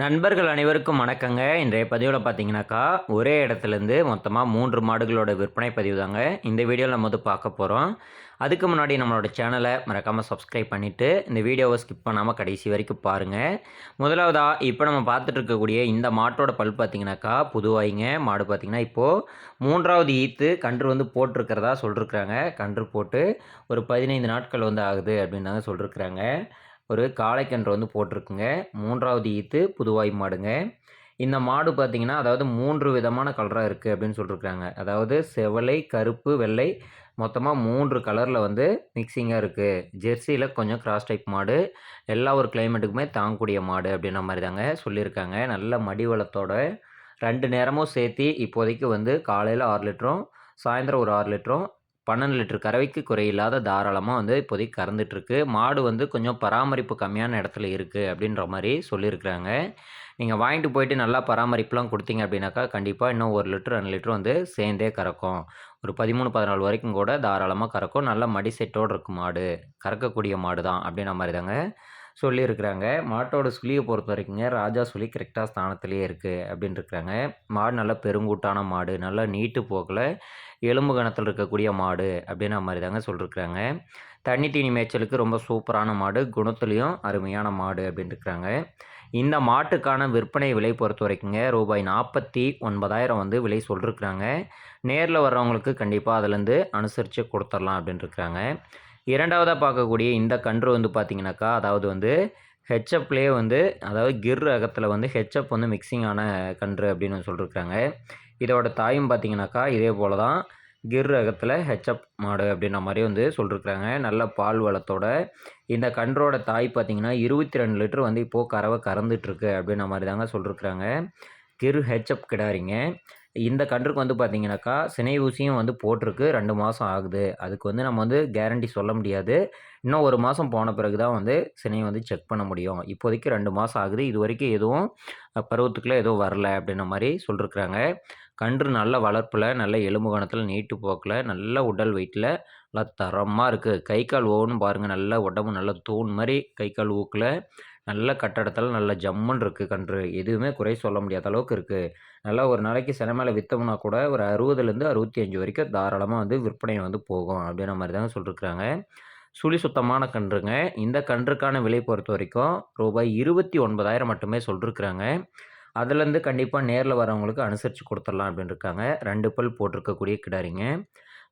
நண்பர்கள் அனைவருக்கும் வணக்கங்க. இன்றைய பதிவில் பார்த்தீங்கன்னாக்கா ஒரே இடத்துலேருந்து மொத்தமாக மூன்று மாடுகளோட விற்பனை பதிவு தாங்க இந்த வீடியோவில் நம்ம வந்து பார்க்க போகிறோம் அதுக்கு முன்னாடி நம்மளோட சேனலை மறக்காமல் சப்ஸ்கிரைப் பண்ணிவிட்டு இந்த வீடியோவை ஸ்கிப் பண்ணாமல் கடைசி வரைக்கும் பாருங்கள் முதலாவதாக இப்போ நம்ம பார்த்துட்டு இருக்கக்கூடிய இந்த மாட்டோட பல் பார்த்தீங்கன்னாக்கா புதுவாயிங்க. மாடு பார்த்திங்கன்னா இப்போது மூன்றாவது ஈத்து கன்று வந்து போட்டிருக்கிறதா சொல்லிருக்கிறாங்க. கன்று போட்டு ஒரு பதினைந்து நாட்கள் வந்து ஆகுது அப்படின்னு சொல்லிருக்கிறாங்க. ஒரு காளைக்கன்று வந்து போட்டிருக்குங்க. மூன்றாவது ஈத்து புதுவாய் மாடுங்க. இந்த மாடு பார்த்திங்கன்னா அதாவது மூன்று விதமான கலராக இருக்குது அப்படின்னு சொல்லியிருக்காங்க அதாவது செவலை கருப்பு வெள்ளை மொத்தமாக மூன்று கலரில் வந்து மிக்சிங்காக இருக்குது ஜெர்சியில் கொஞ்சம் கிராஸ் டைப் மாடு. எல்லா ஒரு கிளைமேட்டுக்குமே தாங்கக்கூடிய மாடு அப்படின்ற மாதிரி தாங்க சொல்லியிருக்காங்க. நல்ல மடி வளத்தோட ரெண்டு நேரமும் சேர்த்து இப்போதைக்கு வந்து காலையில் ஆறு லிட்டரும் சாயந்தரம் ஒரு ஆறு லிட்டரும் பன்னெண்டு லிட்டர் கறவைக்கு குறையில்லாத தாராளமாக வந்து இப்போதைக்கு கறந்துட்டுருக்கு. மாடு வந்து கொஞ்சம் பராமரிப்பு கம்மியான இடத்துல இருக்குது அப்படின்ற மாதிரி சொல்லியிருக்கிறாங்க. நீங்கள் வாங்கிட்டு போயிட்டு நல்லா பராமரிப்புலாம் கொடுத்தீங்க அப்படின்னாக்கா கண்டிப்பாக இன்னும் ஒரு லிட்டர் ரெண்டு லிட்டர் வந்து சேர்ந்தே கறக்கும். ஒரு பதிமூணு பதினாலு வரைக்கும் கூட தாராளமாக கறக்கும். நல்ல மடி செட்டோடு இருக்கும் மாடு. கறக்கக்கூடிய மாடு தான் அப்படின்ற மாதிரி தாங்க சொல்லியிருக்கிறாங்க. மாட்டோட சுழியை பொறுத்த வரைக்குங்க ராஜா சுழி கரெக்டாக ஸ்தானத்துலேயே இருக்குது அப்படின்னு இருக்கிறாங்க மாடு நல்ல பெருங்கூட்டான மாடு நல்லா நீட்டு போக்கில் எலும்பு கணத்தில் இருக்கக்கூடிய மாடு அப்படின்ற மாதிரி தாங்க சொல்லியிருக்கிறாங்க தண்ணி தீனி மேய்ச்சலுக்கு ரொம்ப சூப்பரான மாடு குணத்துலேயும் அருமையான மாடு அப்படின்னு இருக்கிறாங்க இந்த மாட்டுக்கான விற்பனை விலை பொறுத்த வரைக்குங்க ரூபாய் நாற்பத்தி ஒன்பதாயிரம் வந்து விலை சொல்லிருக்கிறாங்க. நேரில் வர்றவங்களுக்கு கண்டிப்பாக அதுலேருந்து அனுசரித்து கொடுத்துர்லாம் அப்படின்ட்டுருக்குறாங்க இரண்டாவதாக பார்க்கக்கூடிய இந்த கன்று வந்து பார்த்திங்கனாக்கா அதாவது வந்து ஹெச்எப்லேயே வந்து அதாவது கிர் ரகத்தில் வந்து ஹெச்எப் வந்து மிக்சிங் ஆன கன்று அப்படின்னு சொல்லியிருக்காங்க இதோட தாயும் பார்த்திங்கனாக்கா இதே போல் தான் கிர் ரகத்தில் ஹெச்எப் மாடு அப்படின்ற மாதிரி வந்து சொல்லியிருக்கிறாங்க நல்ல பால் வளத்தோட இந்த கன்றோட தாய் பார்த்திங்கன்னா இருபத்தி ரெண்டு லிட்டர் வந்து இப்போது கறவை கறந்துட்டுருக்கு அப்படின்ற மாதிரி தாங்க சொல்லியிருக்கிறாங்க கிர் ஹெச்எப் கிடாரிங்க இந்த கன்றுக்கு வந்து பார்த்திங்கனாக்கா சினை ஊசியும் வந்து போட்டிருக்கு. ரெண்டு மாதம் ஆகுது. அதுக்கு வந்து நம்ம வந்து கேரண்டி சொல்ல முடியாது. இன்னும் ஒரு மாதம் போன பிறகு தான் வந்து சினையை வந்து செக் பண்ண முடியும். இப்போதைக்கு ரெண்டு மாதம் ஆகுது. இது வரைக்கும் எதுவும் பருவத்துக்குள்ளே எதுவும் வரல அப்படின்ற மாதிரி சொல்லியிருக்கிறாங்க கன்று நல்ல வளர்ப்பில் நல்ல எலும்பு கணத்தில் நீட்டு போக்கில் நல்ல உடல் வெயிட்டில் நல்லா தரமாக இருக்குது கை கால் ஓவனும் பாருங்கள் நல்ல உடம்பு நல்ல தூண் மாதிரி கை கால் ஊக்கில் நல்ல கட்டடத்தில் நல்ல ஜம்முன்னு இருக்குது கன்று. எதுவுமே குறை சொல்ல முடியாத அளவுக்கு இருக்குது நல்லா ஒரு நாளைக்கு சினிமாவில் விற்றோம்னா கூட ஒரு அறுபதுலேருந்து அறுபத்தி அஞ்சு வரைக்கும் தாராளமாக வந்து விற்பனை வந்து போகும் அப்படின்ற மாதிரி தாங்க சொல்லியிருக்கிறாங்க சுழி சுத்தமான கன்றுங்க. இந்த கன்றுக்கான விலை பொறுத்த வரைக்கும் ரூபாய் இருபத்தி ஒன்பதாயிரம் மட்டுமே சொல்லியிருக்கிறாங்க அதுலேருந்து கண்டிப்பாக நேரில் வரவங்களுக்கு அனுசரித்து கொடுத்துடலாம் அப்படின்னு இருக்காங்க ரெண்டு பல் போட்டிருக்கக்கூடிய கிடாரிங்க.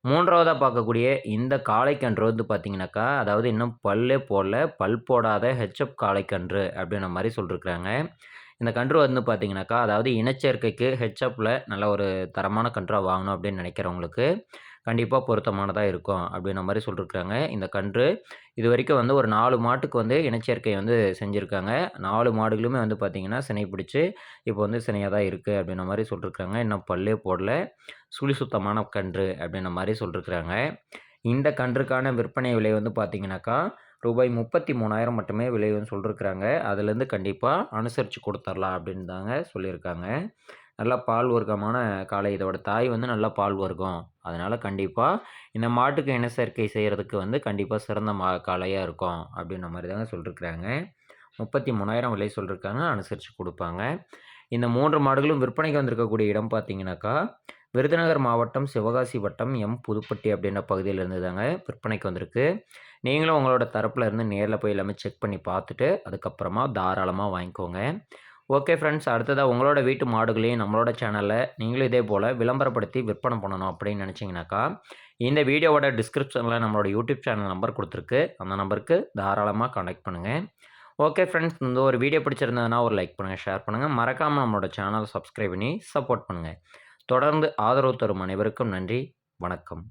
மூன்றாவதாக பார்க்கக்கூடிய இந்த காளைக்கன்று வந்து பார்த்திங்கனாக்கா அதாவது இன்னும் பல்லே போடல பல் போடாத ஹெச்எப் காளைக்கன்று அப்படின்ற மாதிரி சொல்லியிருக்கிறாங்க இந்த கன்று வந்து பார்த்திங்கனாக்கா அதாவது இனச்சேர்க்கைக்கு ஹெச்எப்பில் நல்ல ஒரு தரமான கன்றாக வாங்கணும் அப்படின்னு நினைக்கிறவங்களுக்கு கண்டிப்பாக பொருத்தமானதாக இருக்கும் அப்படின்ற மாதிரி சொல்லியிருக்காங்க இந்த கன்று இது வரைக்கும் வந்து ஒரு நாலு மாட்டுக்கு வந்து இனச்சேர்க்கை வந்து செஞ்சுருக்காங்க. நாலு மாடுகளுமே வந்து பார்த்திங்கன்னா சினை பிடிச்சி இப்போ வந்து சினையாக தான் இருக்குது அப்படின்ற மாதிரி சொல்லியிருக்காங்க இன்னும் பல்லே போடல. சுழி சுத்தமான கன்று அப்படின்ற மாதிரி சொல்லியிருக்கிறாங்க இந்த கன்றுக்கான விற்பனை விலை வந்து பார்த்திங்கனாக்கா ரூபாய் முப்பத்தி மூணாயிரம் மட்டுமே விலை வந்து சொல்லியிருக்கிறாங்க அதுலேருந்து கண்டிப்பாக அனுசரித்து கொடுத்துர்லாம் அப்படின்னு தாங்க சொல்லியிருக்காங்க நல்லா பால் வர்க்கமான காளை இதோட தாய் வந்து நல்லா பால் வர்க்கம். அதனால் கண்டிப்பாக இந்த மாட்டுக்கு இன சேர்க்கை செய்கிறதுக்கு வந்து கண்டிப்பாக சிறந்த மா காளையாக இருக்கும். அப்படின்ற மாதிரி தாங்க சொல்லியிருக்கிறாங்க முப்பத்தி மூணாயிரம் விலை சொல்லியிருக்காங்க அனுசரித்து கொடுப்பாங்க. இந்த மூன்று மாடுகளும் விற்பனைக்கு வந்திருக்கக்கூடிய இடம் பார்த்தீங்கன்னாக்கா விருதுநகர் மாவட்டம் சிவகாசி வட்டம் எம் புதுப்பட்டி அப்படின்ற பகுதியில் இருந்து தாங்க விற்பனைக்கு வந்திருக்கு. நீங்களும் உங்களோட தரப்பில் இருந்து நேரில் போய் எல்லாமே செக் பண்ணி பார்த்துட்டு அதுக்கப்புறமா தாராளமாக வாங்கிக்கோங்க. ஓகே ஃப்ரெண்ட்ஸ் அடுத்ததாக உங்களோட வீட்டு மாடுகளையும் நம்மளோட சேனலில் நீங்களும் இதே போல் விளம்பரப்படுத்தி விற்பனை பண்ணணும் அப்படின்னு நினச்சிங்கனாக்கா இந்த வீடியோவோட டிஸ்கிரிப்ஷனில் நம்மளோட யூடியூப் சேனல் நம்பர் கொடுத்துருக்கு. அந்த நம்பருக்கு தாராளமாக கான்டாக்ட் பண்ணுங்கள் ஓகே ஃப்ரெண்ட்ஸ் இந்த ஒரு வீடியோ பிடிச்சிருந்ததுன்னா ஒரு லைக் பண்ணுங்கள் ஷேர் பண்ணுங்கள் மறக்காமல் நம்மளோட சேனலை சப்ஸ்கிரைப் பண்ணி சப்போர்ட் பண்ணுங்கள் தொடர்ந்து ஆதரவு தரும் அனைவருக்கும் நன்றி வணக்கம்.